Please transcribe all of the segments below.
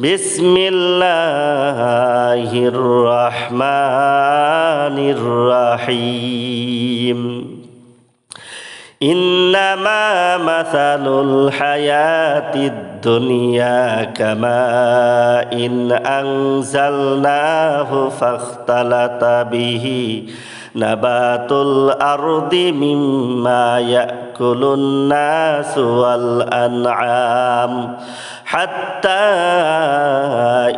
بسم الله الرحمن الرحيم. إنما مثل الحياة الدنيا كماء إن أنزلناه فاختلط به نبات الأرض مما يأكل الناس والأنعام حتى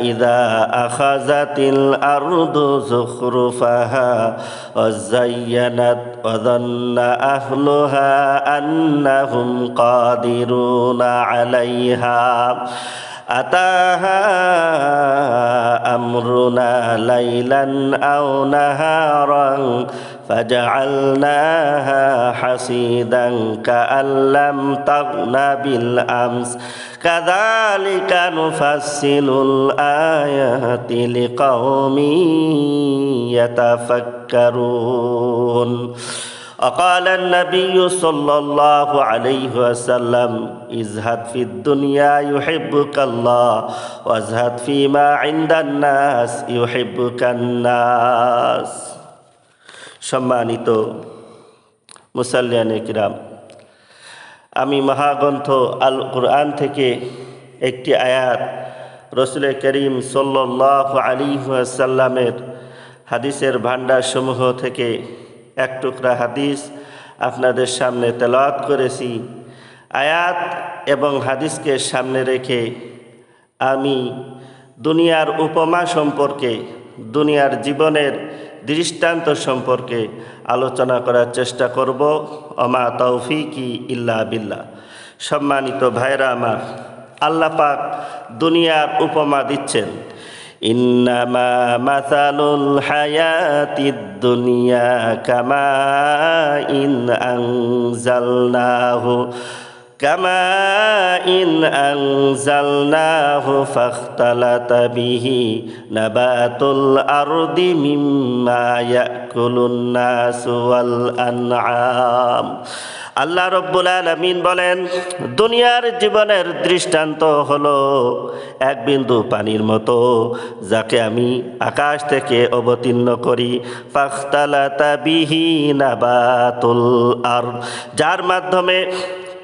إذا أخذت الأرض زخرفها وزينت وظن أهلها أنهم قادرون عليها. أتاها أمرنا ليلا أو نهارا فجعلناها حصيدا كأن لم تغن بالأمس. كذلك نفصل الآيات لقوم يتفكرون. وقال النبي صلى الله عليه وسلم ازهد في الدنيا يحبك الله وازهد فيما عند الناس يحبك الناس. সম্মানিত মুসাল্লিয়ানে কিরাম। আমি মহাগ্রন্থ আল কোরআন থেকে একটি আয়াত রসুল করিম সাল্লাহ আলী সাল্লামের হাদিসের ভাণ্ডার সমূহ থেকে এক টুকরা হাদিস আপনাদের সামনে তেলাওয়াত করেছি। আয়াত এবং হাদিসকে সামনে রেখে আমি দুনিয়ার উপমা সম্পর্কে, দুনিয়ার জীবনের দৃষ্টান্ত সম্পর্কে আলোচনা করার চেষ্টা করব। অমা তৌফিকি ইল্লা বিল্লা সম্মানিত ভাইরা আমার, আল্লাহ পাক দুনিয়ার উপমা দিচ্ছেন। ইন্নামা দুনিয়া কামা ইন আনজালনাহু। كماء أنزلناه فاختلط به نبات الأرض مما يأكل الناس والأنعام আল্লাহ রব্বুল আলমিন বলেন দুনিয়ার জীবনের দৃষ্টান্ত হলো এক বিন্দু পানির মতো যাকে আমি আকাশ থেকে অবতীর্ণ করি ফাখতালাতা বিহি নাবাতুল আর যার মাধ্যমে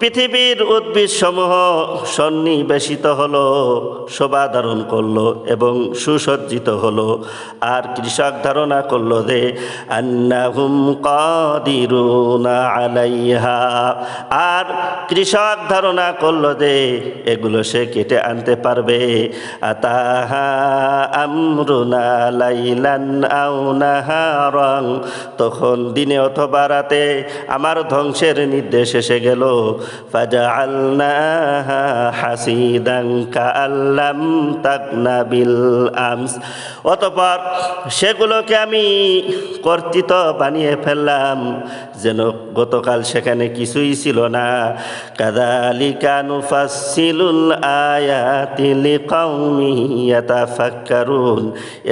পৃথিবীর উদ্ভিদ সমূহ সন্নিবেশিত হলো শোভা ধারণ করল এবং সুসজ্জিত হলো। আর কৃষক ধারণা করল যে আলাইহা। আর কৃষক ধারণা করল যে, এগুলো সে কেটে আনতে পারবে। তখন দিনে অথবা রাতে আমার ধ্বংসের নির্দেশ এসে গেল। ফাজআলনাহা হাসিদান কাআল্লাম তাকনা বিল আমস অতঃপর সেগুলোকে আমি কর্তৃত বানিয়ে ফেললাম, যেন গতকাল সেখানে কিছুই ছিল না। কাদালিকা নুফাসসিলুল আয়াতি লিকাউমি ইয়াতাফাক্কারুন।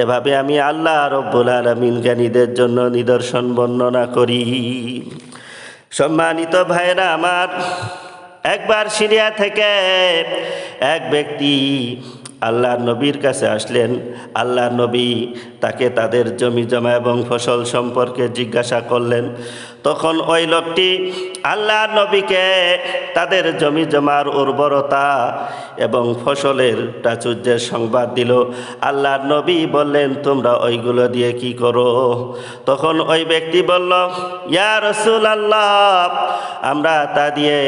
এভাবে আমি আল্লাহ রব্বুল আলামিন জ্ঞানীদের জন্য নিদর্শন বর্ণনা করি। সম্মানিত ভাইরা আমার, একবার সিরিয়া থেকে এক ব্যক্তি আল্লাহ নবীর কাছে আসলেন। আল্লাহ নবী তাকে তাদের জমি জমা এবং ফসল সম্পর্কে জিজ্ঞাসা করলেন। তখন ওই লোকটি আল্লাহর নবীকে তাদের জমি জমার উর্বরতা এবং ফসলের প্রাচুর্যের সংবাদ দিল। আল্লাহর নবী বললেন, তোমরা ওইগুলো দিয়ে কি করো? তখন ওই ব্যক্তি বলল, ইয়া রসুল আল্লাহ আমরা তা দিয়ে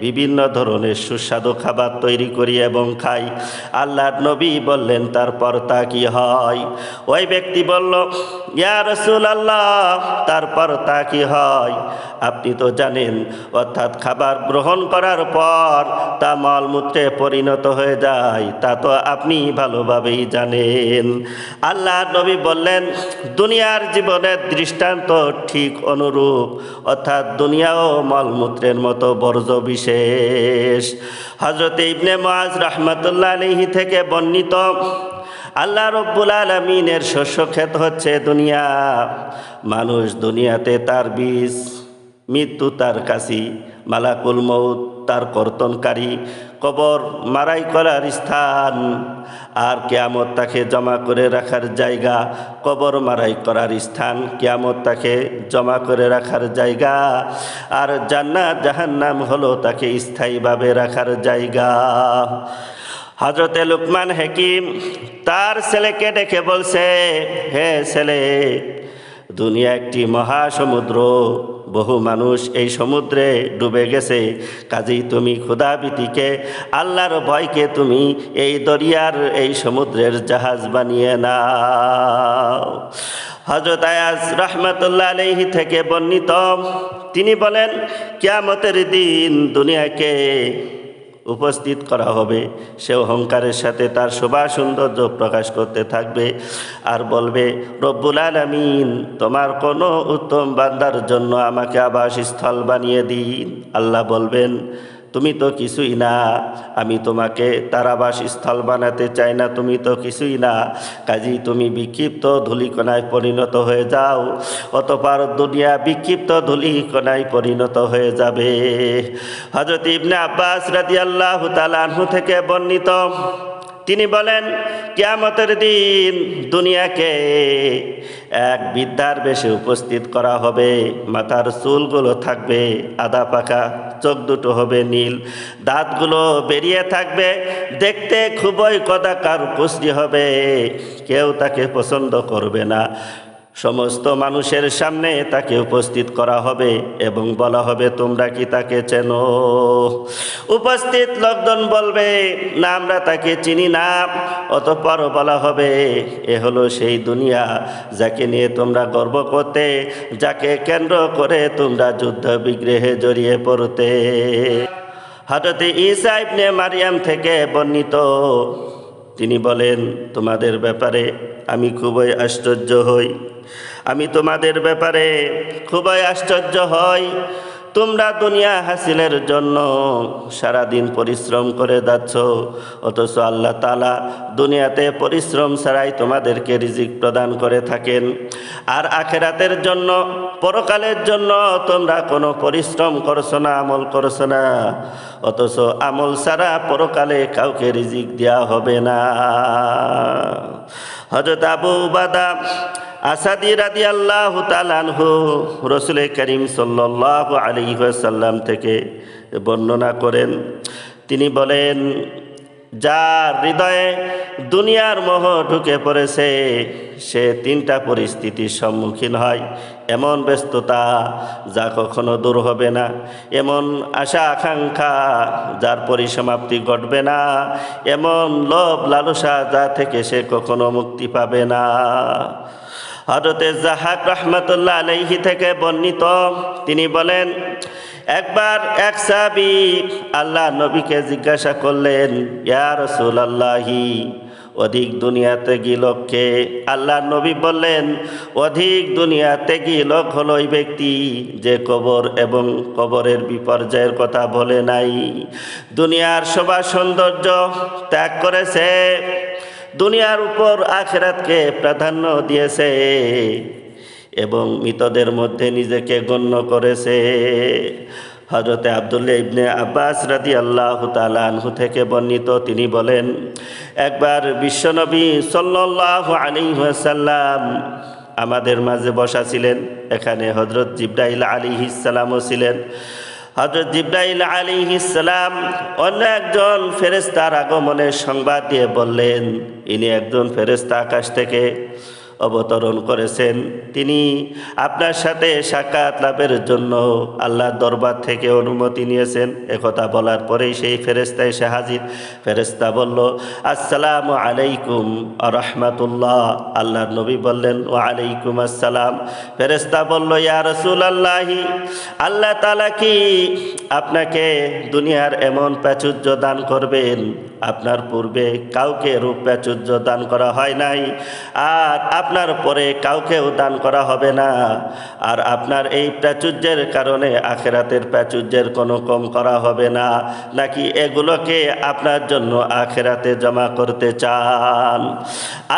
বিভিন্ন ধরনের সুস্বাদু খাবার তৈরি করি এবং খাই। আল্লাহর নবী বললেন, তারপর তা কি হয়? ওই ব্যক্তি বলল, ইয়া রসুল আল্লাহ তারপর তা কি হয়? আপনি তো জানেন, অর্থাৎ খাবার গ্রহণ করার পর তা মলমূত্রে পরিণত হয়ে যায়, তা তো আপনি ভালোভাবেই জানেন। আল্লাহ নবী বললেন, দুনিয়ার জীবনের দৃষ্টান্ত ঠিক অনুরূপ, অর্থাৎ দুনিয়াও মলমূত্রের মতো বর্জ্য বিশেষ। হজরত ইবনে মাজ রহমতুল্লাহ আলহি থেকে বর্ণিত আল্লাহ রব্বুল আলমিনের শস্য ক্ষেত হচ্ছে দুনিয়া। মানুষ দুনিয়াতে তার বীজ, মৃত্যু তার কাছি মালাকুল মৌত তার কর্তনকারী, কবর মারাই করার স্থান। আর কেয়ামত তাকে জমা করে রাখার জায়গা, কবর মারাই করার স্থান কেয়ামত তাকে জমা করে রাখার জায়গা। আর জান্নাত জাহান্নাম হলো তাকে স্থায়ীভাবে রাখার জায়গা। হজরতে লুকমান হাকিম তার ছেলেকে ডেকে বলছে, হে ছেলে, দুনিয়া একটি মহাসমুদ্র, বহু মানুষ এই সমুদ্রে ডুবে গেছে। কাজেই তুমি ক্ষুধাবিতিকে আল্লাহর ভয়কে তুমি এই দরিয়ার, এই সমুদ্রের জাহাজ বানিয়ে নাও। হজরত আয়াজ রহমতুল্লাহ আলহি থেকে বর্ণিত, তিনি বলেন, কিয়ামতের দিন দুনিয়াকে উপস্থিত করা হবে। সে অহংকারের সাথে তার শোভা সৌন্দর্য প্রকাশ করতে থাকবে আর বলবে, রব্বুল আলমিন, তোমার কোনো উত্তম বান্দার জন্য আমাকে আবাসস্থল বানিয়ে দিন। আল্লাহ বলবেন তুমি তো কিছুই না। আমি তোমাকে তারাবাস স্থল বানাতে চাই না, তুমি তো কিছুই না। কাজী, তুমি বিক্ষিপ্ত ধুলিকণায় পরিণত হয়ে যাও। অতপার দুনিয়া বিক্ষিপ্ত ধুলিকণায় পরিণত হয়ে যাবে। হজরত ইবনে আব্বাস রাজি আল্লাহ তালাহু থেকে বর্ণিত তিনি বলেন, কিয়ামতের দিন দুনিয়াকে এক বিদ্যার বেশি উপস্থিত করা হবে। মাথার চুলগুলো থাকবে আধা পাকা চোখ দুটো হবে নীল, দাঁতগুলো বেরিয়ে থাকবে। দেখতে খুবই কদাকার কুশ্রি হবে। কেউ তাকে পছন্দ করবে না। সমস্ত মানুষের সামনে তাকে উপস্থিত করা হবে এবং বলা হবে, তোমরা কি তাকে চেনো? উপস্থিত লোকজন বলবে, না, আমরা তাকে চিনি না। অতঃপর বলা হবে, এ হলো সেই দুনিয়া যাকে নিয়ে তোমরা গর্ব করতে, যাকে কেন্দ্র করে তোমরা যুদ্ধ বিগ্রহে জড়িয়ে পড়তে। হঠাৎ ঈসা ইবনে মারিয়াম থেকে বর্ণিত তিনি বলেন তোমাদের ব্যাপারে আমি খুবই আশ্চর্য হই। আমি তোমাদের ব্যাপারে খুবই আশ্চর্য হই। তোমরা দুনিয়া হাসিলের জন্য সারাদিন পরিশ্রম করে যাচ্ছ। অথচ আল্লাহ তালা দুনিয়াতে পরিশ্রম ছাড়াই তোমাদেরকে রিজিক প্রদান করে থাকেন। আর আখেরাতের জন্য, পরকালের জন্য তোমরা কোনো পরিশ্রম করছ না, আমল করছ না। অথচ আমল ছাড়া পরকালে কাউকে রিজিক দেওয়া হবে না। হজরত আবু বাদা আসাদি রাদি আল্লাহ তালানহু রসুল করিম সাল্লাহ আলী সাল্লাম থেকে বর্ণনা করেন। তিনি বলেন, যার হৃদয়ে দুনিয়ার মোহ ঢুকে পড়েছে, সে তিনটা পরিস্থিতির সম্মুখীন হয়। এমন ব্যস্ততা যা কখনো দূর হবে না। এমন আশা আকাঙ্ক্ষা যার পরিসমাপ্তি ঘটবে না। এমন লোভ লালসা যা থেকে সে কখনো মুক্তি পাবে না। হজরতে জাহাক রহমতুল্লাহ আলহি থেকে বর্ণিত, তিনি বলেন, একবার এক সাবি আল্লাহ নবীকে জিজ্ঞাসা করলেন ইয়ার ইয়া রসুলাল্লাহি, অধিক দুনিয়াতে গিলককে আল্লাহ নবী বললেন, অধিক দুনিয়াতে গিলক হলো ওই ব্যক্তি যে কবর এবং কবরের বিপর্যয়ের কথা বলে নাই? দুনিয়ার সবার সৌন্দর্য ত্যাগ করেছে দুনিয়ার উপর আখেরাতকে প্রাধান্য দিয়েছে এবং মৃতদের মধ্যে নিজেকে গণ্য করেছে। হজরতে আবদুল্লা ইবনে আব্বাস রাদি আল্লাহ তালানহু থেকে বর্ণিত, তিনি বলেন, একবার বিশ্বনবী সাল্লাহ আলী সাল্লাম আমাদের মাঝে বসা ছিলেন। এখানে হজরত জিব্রাইল আলী ইসালামও ছিলেন। হজরত জিব্রাইল আলী ইসলাম অন্য একজন ফেরেস্তার আগমনের সংবাদ দিয়ে বললেন, ইনি একজন ফেরেস্তা আকাশ থেকে। অবতরণ করেছেন। তিনি আপনার সাথে সাক্ষাৎ লাভের জন্য আল্লাহর দরবার থেকে অনুমতি নিয়েছেন। একথা বলার পরেই সেই ফেরেস্তা এসে হাজির। ফেরেস্তা বলল, আসসালামু আলাইকুম রহমাতুল্লাহ। আল্লাহর নবী বললেন ও আলাইকুম আসসালাম। ফেরেস্তা বলল, ইয়া রসুল আল্লাহি আল্লাহ তালা কি আপনাকে দুনিয়ার এমন প্রাচুর্য দান করবেন? আপনার পূর্বে কাউকে রূপ প্রাচুর্য দান করা হয় নাই। আর আপনার পরে কাউকেও দান করা হবে না। আর আপনার এই প্রাচুর্যের কারণে আখেরাতের প্রাচুর্যের কোনো কম করা হবে না। নাকি এগুলোকে আপনার জন্য আখেরাতে জমা করতে চান?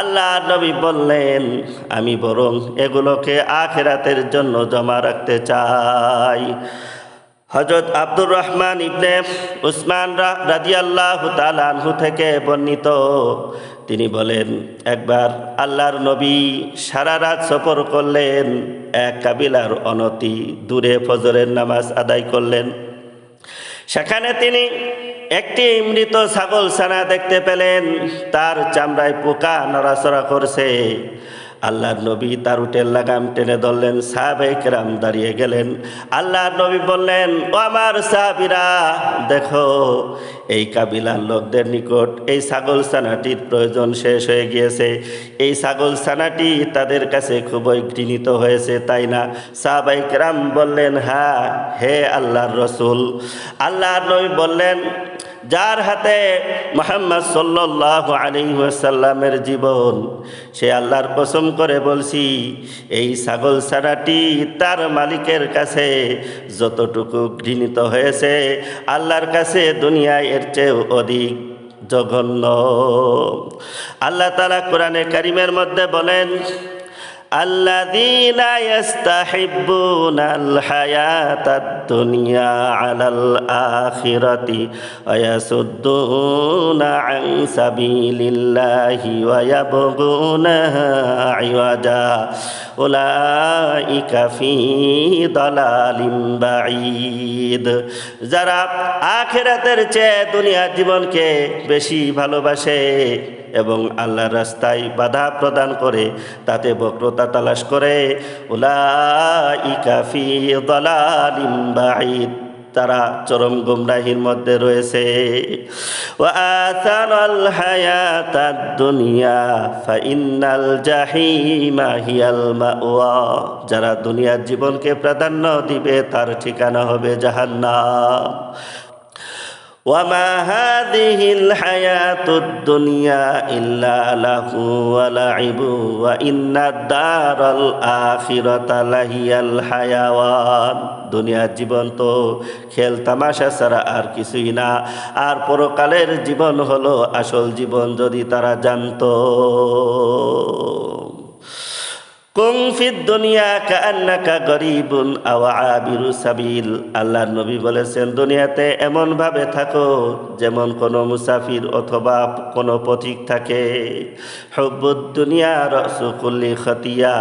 আল্লাহ নবী বললেন, আমি বরং এগুলোকে আখেরাতের জন্য জমা রাখতে চাই। হজরত আব্দুর রহমান ইবনে উসমান রাজিয়াল্লাহ তালানহু থেকে বর্ণিত তিনি বলেন, একবার আল্লাহর নবী সারা রাত সফর করলেন, এক কাবিলার অনতি দূরে ফজরের নামাজ আদায় করলেন। সেখানে তিনি একটি মৃত ছাগল ছানা দেখতে পেলেন, তার চামড়ায় পোকা নড়াচড়া করছে। আল্লাহর নবী তার উটের লাগাম টেনে ধরলেন সাহাবেকরাম দাঁড়িয়ে গেলেন। আল্লাহর নবী বললেন, ও আমার সাহাবিরা, দেখো, এই কাবিলার লোকদের নিকট এই ছাগল ছানাটির প্রয়োজন শেষ হয়ে গিয়েছে। এই ছাগল ছানাটি তাদের কাছে খুবই ঘৃণিত হয়েছে, তাই না? সাহাবাইকরাম বললেন হ্যাঁ হে আল্লাহর রসুল। আল্লাহর নবী বললেন যার হাতে মোহাম্মদ সাল্লাহ আলিহাসাল্লামের জীবন, সে আল্লাহর কসম করে বলছি, এই ছাগল ছাড়াটি তার মালিকের কাছে যতটুকু ঘৃণিত হয়েছে, আল্লাহর কাছে দুনিয়ায় এর চেয়েও অধিক জঘন্য। আল্লাহ তালা কোরআনে কারিমের মধ্যে বলেন الذين يستحبون الحياة الدنيا على الآخرة ويصدون عن سبيل الله ويبغونها عوجا أولئك في ضلال بعيد যারা আখেরাতের চেয়ে দুনিয়ার জীবনকে বেশি ভালোবাসে এবং আল্লাহর রাস্তায় বাধা প্রদান করে, তাতে বক্রতা তালাশ করে। তারা চরম গুমরাহির মধ্যে রয়েছে। দুনিয়া যারা দুনিয়ার জীবনকে প্রাধান্য দিবে, তার ঠিকানা হবে জাহান্নাম। وما هذه الحياة الدنيا إلا له ولعب وإن الدار الآخرة لهي الحيوان দুনিয়ার জীবন তো খেল তামাশা ছাড়া আর কিছুই না আর পরকালের জীবন হলো আসল জীবন যদি তারা জানতো আল্লাহর নবী বলেছেন, দুনিয়াতে এমনভাবে থাকো যেমন কোনো মুসাফির অথবা কোনো পথিক থাকে। হব্বুদ দুনিয়া রসুকুল্লি খতিয়া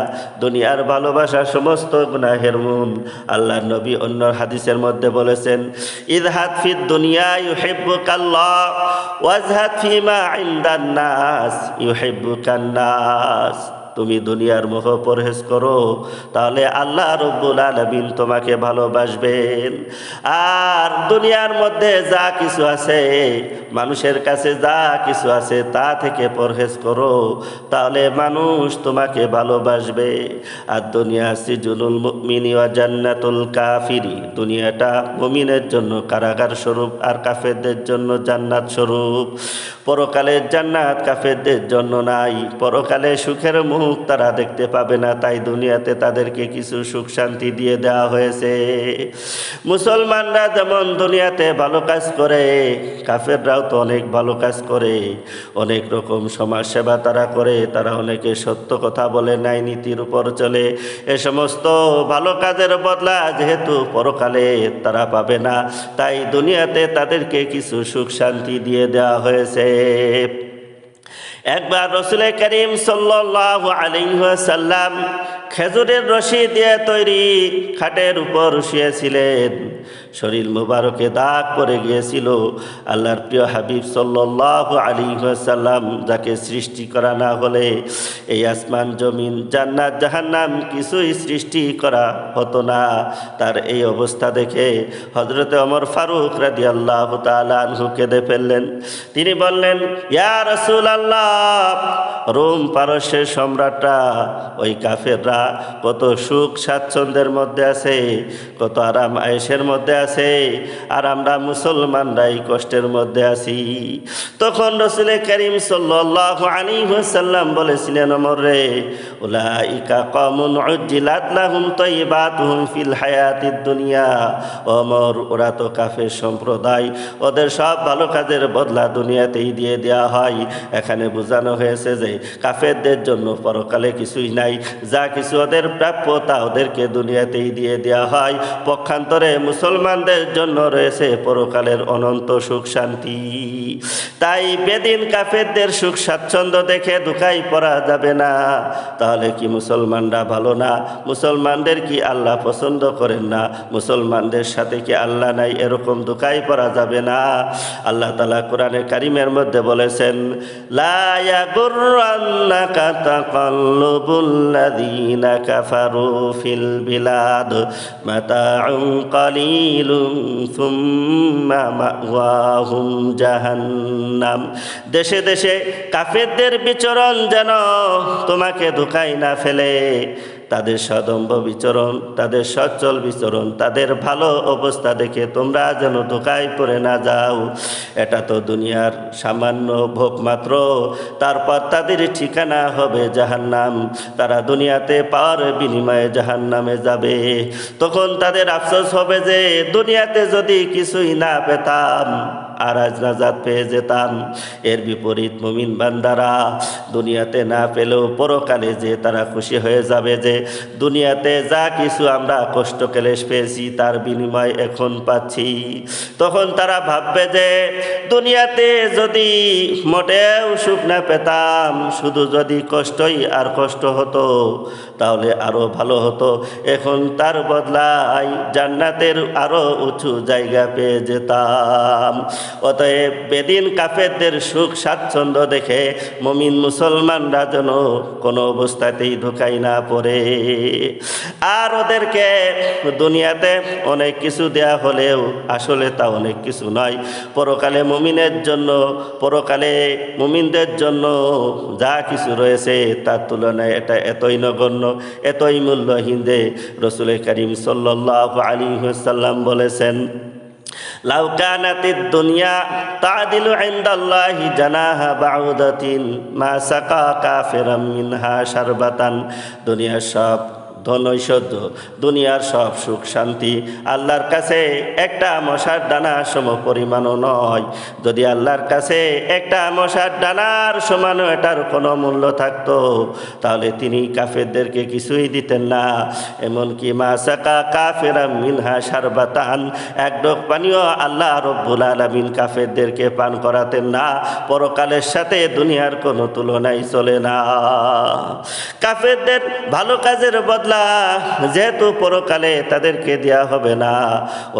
দুনিয়ার ভালোবাসা সমস্ত গুনাহের মুন আল্লাহর নবী অন্য হাদিসের মধ্যে বলেছেন ইদহাত ফিদ দুনিয়া ইউহিব্বুকাল্লাহ ওয়াজহাত ফিমা ইনদান নাস ইউহিব্বুকান নাস। তুমি দুনিয়ার মোহ পরহেজ করো, তাহলে আল্লাহ রব্বুল আলমিন তোমাকে ভালোবাসবেন। আর দুনিয়ার মধ্যে যা কিছু আছে, মানুষের কাছে যা কিছু আছে তা থেকে পরহেজ করো, তাহলে মানুষ তোমাকে ভালোবাসবে। আর দুনিয়া সিজুনুল মিনি ওয়া জান্নাতুল কাফিরি, দুনিয়াটা মুমিনের জন্য কারাগার স্বরূপ আর কাফেরদের জন্য জান্নাত স্বরূপ। পরকালের জান্নাত কাফেরদের জন্য নাই, পরকালে সুখের মুখ তারা দেখতে পাবে না, তাই দুনিয়াতে তাদেরকে কিছু সুখ শান্তি দিয়ে দেওয়া হয়েছে। মুসলমানরা যেমন দুনিয়াতে ভালো কাজ করে, কাফেররাও তো অনেক ভালো কাজ করে। অনেক রকম সমাজ সেবা তারা করে, তারা অনেকে সত্য কথা বলে, ন্যায় নীতির উপর চলে। এ সমস্ত ভালো কাজের বদলা যেহেতু পরকালে তারা পাবে না, তাই দুনিয়াতে তাদেরকে কিছু সুখ শান্তি দিয়ে দেওয়া হয়েছে। একবার রসুল করিম সাল্লাহ আলিহাসাল্লাম খেজুরের রশি দিয়ে তৈরি খাটের উপর শুয়েছিলেন। শরীর মুবারকে দাগ পরে গিয়েছিল। আল্লাহর প্রিয় হাবিব সাল্লাহ আলী সাল্লাম যাকে সৃষ্টি করা না হলে এই আসমান জমিন, জান্নাত, জাহান্নাম কিছুই সৃষ্টি করা হতো না। তার এই অবস্থা দেখে হজরতে অমর ফারুক রাদি আল্লাহ তালু কেঁদে ফেললেন। তিনি বললেন, ইয়া রসুল আল্লাহ রোম পারস্যের সম্রাটরা, ওই কাফেররা কত সুখ স্বাচ্ছন্দ্যের মধ্যে আছে, কত আরাম আয়েসের মধ্যে আছে, আর আমরা মুসলমানরাই কষ্টের মধ্যে আছি। তখন রসুল করিম সাল্লাহ আলী সাল্লাম বলেছিলেন, অমর রে কমন তৈবাতুহুম ফিল হায়াতিদ দুনিয়া। অমর, ওরা তো কাফের সম্প্রদায়, ওদের সব ভালো কাজের বদলা দুনিয়াতেই দিয়ে দেওয়া হয়। এখানে বোঝানো হয়েছে যে কাফেরদের জন্য পরকালে কিছুই নাই, যা কিছু ওদের প্রাপ্য তা ওদেরকে দুনিয়াতেই দিয়ে দেওয়া হয়। পক্ষান্তরে মুসলমানদের জন্য রয়েছে পরকালের অনন্ত সুখ শান্তি। তাই বেদিন কাফেরদের সুখ স্বাচ্ছন্দ্য দেখে দুকাই পড়া যাবে না। তাহলে কি মুসলমানরা ভালো না? মুসলমানদের কি আল্লাহ পছন্দ করেন না? মুসলমানদের সাথে কি আল্লাহ নাই? এরকম দুকাই পড়া যাবে না। আল্লাহ তালা কোরআনে কারিমের মধ্যে বলেছেন লায়া গুর্রান্নাকা তাকাল্লুবুল্লাযীনা كفروا في বিলাদ متاع قليل ثم مأواهم জাহান্নাম দেশে দেশে কাফেরদের বিচরণ যেন তোমাকে ধোকাই না ফেলে। তাদের সদম্ভ বিচরণ, তাদের সচ্ছল বিচরণ, তাদের ভালো অবস্থা দেখে তোমরা যেন ধোকায় পড়ে না যাও। এটা তো দুনিয়ার সামান্য ভোগ মাত্র। তারপর তাদের ঠিকানা হবে জাহান্নাম। তারা দুনিয়াতে পাওয়ার বিনিময়ে জাহান্নামে যাবে। তখন তাদের আফসোস হবে যে, দুনিয়াতে যদি কিছুই না পেতাম। আর আজ নাজাদ পেয়ে যেতাম। এর বিপরীত মুমিন বান্দারা দুনিয়াতে না পেলেও পরকালে যে তারা খুশি হয়ে যাবে যে দুনিয়াতে যা কিছু আমরা কষ্ট কেলেশ পেয়েছি তার বিনিময় এখন পাচ্ছি। তখন তারা ভাববে যে দুনিয়াতে যদি মোটেও সুখ না পেতাম, শুধু যদি কষ্টই আর কষ্ট হতো, তাহলে আরও ভালো হতো। এখন তার বদলায় জান্নাতের আরও উঁচু জায়গা পেয়ে যেতাম। অতএব বেদিন কাফেরদের সুখ স্বাচ্ছন্দ্য দেখে মমিন মুসলমানরা যেন কোনো অবস্থাতেই ধোকাই না পড়ে। আর ওদেরকে দুনিয়াতে অনেক কিছু দেয়া হলেও আসলে তা অনেক কিছু নয়। পরকালে মুমিনের জন্য, পরকালে মুমিনদের জন্য যা কিছু রয়েছে তার তুলনায় এটা এতই নগণ্য, এতই মূল্যহীন যে রসুল করিম সাল্লাহ আলী সাল্লাম বলেছেন লাউ কানাতিদ দুনিয়া তাদিলু ইনদাল্লাহি জানাহা বাউদাতিন মা সাকা কাফিরাম মিনহা শারবাতান দুনিয়ার সব ধন ঐশ্বর্য দুনিয়ার সব সুখ, শান্তি। আল্লাহর কাছে একটা মশার ডানা সম পরিমাণও নয়। যদি আল্লাহর কাছে একটা মশার ডানার সমানও এটার কোনো মূল্য থাকতো, তাহলে তিনি কাফেরদেরকে কিছুই দিতেন না। এমনকি মা সাকা কাফেরা মিনহা সারবাতান এক ডোক পানীয় আল্লাহ রব্বুল আলমিন কাফেরদেরকে পান করাতেন না। পরকালের সাথে দুনিয়ার কোনো তুলনাই চলে না। কাফেরদের ভালো কাজের বদলে বদলা যেহেতু পরকালে তাদেরকে দেয়া হবে না,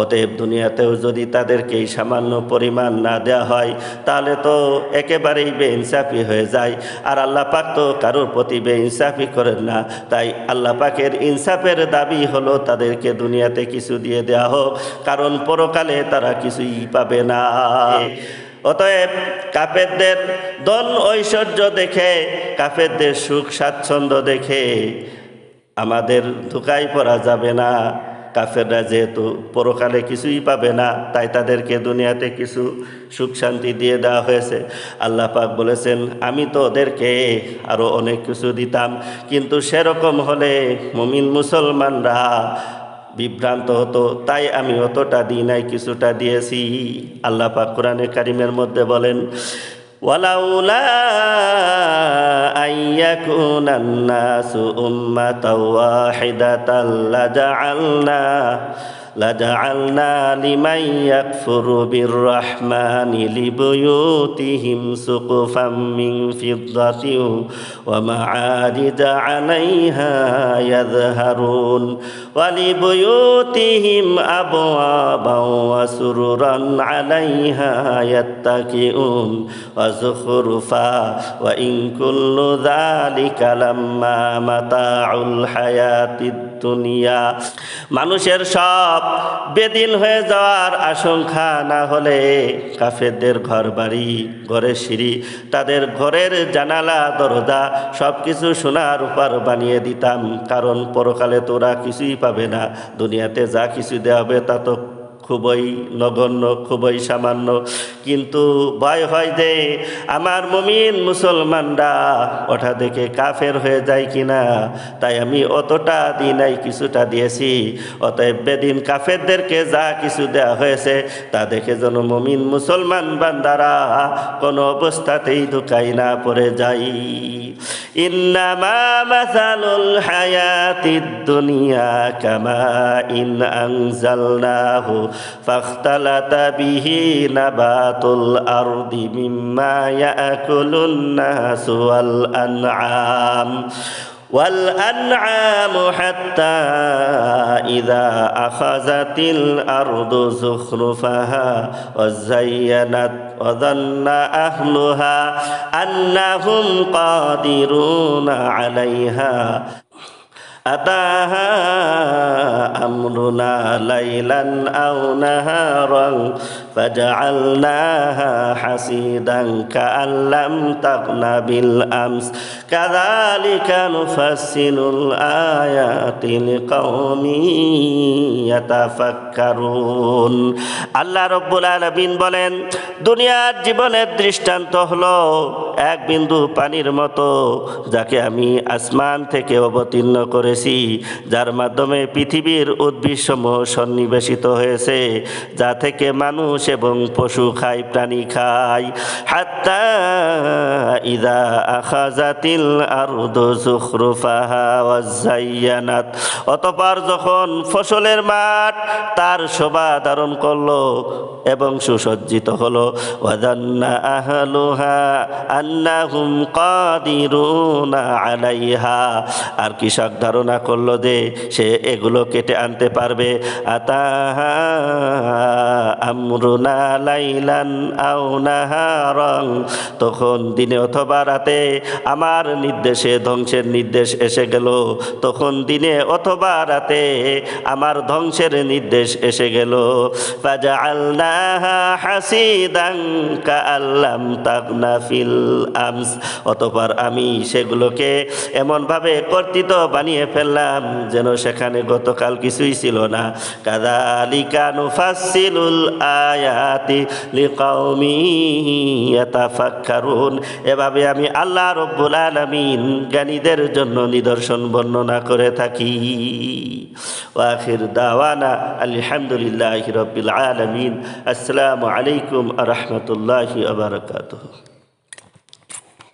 অতএব দুনিয়াতেও যদি তাদেরকে এই সামান্য পরিমাণ না দেয়া হয়, তাহলে তো একেবারেই বেইনসাফি হয়ে যায়। আর আল্লাহ পাক তো কারোর প্রতি বেইনসাফি করেন না। তাই আল্লাহ পাকের ইনসাফের দাবি হলো তাদেরকে দুনিয়াতে কিছু দিয়ে দেয়া হোক, কারণ পরকালে তারা কিছুই পাবে না। অতএব কাফেরদের দন ঐশ্বর্য দেখে, কাফেরদের সুখ স্বাচ্ছন্দ্য দেখে আমাদের ধোকায় পড়া যাবে না। কাফেররা যেহেতু পরকালে কিছুই পাবে না, তাই তাদেরকে দুনিয়াতে কিছু সুখ শান্তি দিয়ে দেওয়া হয়েছে। আল্লাহ পাক বলেছেন, আমি তো ওদেরকে আরও অনেক কিছু দিতাম, কিন্তু সেরকম হলে মুমিন মুসলমানরা বিভ্রান্ত হতো, তাই আমি অতটা দিই নাই, কিছুটা দিয়েছি। আল্লাহ পাক কোরআনে কারিমের মধ্যে বলেন, ওয়ালাউলা يكون الناس أمة واحدة لجعلنا لجعلنا لمن يكفر بالرحمن لبيوتهم سقفا من فضة ومعارج عليها يظهرون ولبيوتهم أبوابا وسررا عليها يتكئون وزخرفا وإن كل ذلك لما متاع الحياة الدنيا. মানুষের সব বেদিন হয়ে যাওয়ার আশঙ্কা না হলে কাফেরদের ঘর বাড়ি ঘরের সিঁড়ি, তাদের ঘরের জানালা, দরজা সব কিছু সোনার উপার বানিয়ে দিতাম। কারণ পরকালে তোরা কিছুই পাবে না। দুনিয়াতে যা কিছু দেওয়া হবে তা তো খুবই নগণ্য, খুবই সামান্য। কিন্তু ভয় হয় যে আমার মমিন মুসলমানরা ওটা দেখে কাফের হয়ে যায় কিনা? তাই আমি অতটা দিই নাই, কিছুটা দিয়েছি। অতএব বেদিন কাফেরদেরকে যা কিছু দেওয়া হয়েছে, তা দেখে যেন মমিন মুসলমান বান্দারা কোনো অবস্থাতেই ধোকাই না পড়ে যাই ইন্নামা মাসালুল হায়াতিদ দুনিয়া কামা ইন আনজালনাহু فاختلط به نبات الأرض مما يأكل الناس والأنعام والأنعام حتى إذا أخذت الأرض زخرفها وزينت وظن أهلها أنهم قادرون عليها. أتاها أمرنا ليلا أو نهارا فجعلناها حسيدا كأن لم تغن بالأمس كذلك نفصل الآيات لقوم يتفكرون আল্লাহ রব্বুল আলমিন বলেন দুনিয়ার জীবনের দৃষ্টান্ত হলো এক বিন্দু পানির মতো যাকে আমি আসমান থেকে অবতীর্ণ করেছি যার মাধ্যমে পৃথিবীর উদ্ভিদসমূহ সন্নিবেশিত হয়েছে যা থেকে মানুষ এবং পশু খায় প্রাণী খায় হাত্তা ইদা আখাজাতিল আরদু জুখরুফাহা ওয়াজাইয়ানাত অতপর যখন ফসলের মাঠ তার শোভা ধারণ করল এবং সুসজ্জিত হলো, ওয়াজান্না আহলুহা আন্নাহুম কাদিরুনা আলাইহা। আর কৃষক ধারণা করল যে সে এগুলো কেটে আনতে পারবে। আতাহা আমরুনা লাইলান আও নাহারং তখন দিনে অথবা রাতে আমার নির্দেশে, ধ্বংসের নির্দেশ এসে গেল। তখন দিনে অথবা রাতে আমার ধ্বংসের নির্দেশ এসে গেল। অতপর আমি সেগুলোকে এমনভাবে কর্তৃত বানিয়ে ফেললাম যেন সেখানে গতকাল কিছুই ছিল না। কাদালিকা নুফাসসিলুল আয়াতি লিকাউমি ইয়াতাফাক্কারুন। এভাবে আমি আল্লাহ রব্বুল আলামিন জ্ঞানীদের জন্য নিদর্শন বর্ণনা করে থাকি। ওয়াখির দাওয়ানা আলহামদুলিল্লাহি রব্বিল আলামিন। আসসালামু আলাইকুম আ রহমতুল্লাহি আবরকাতুহ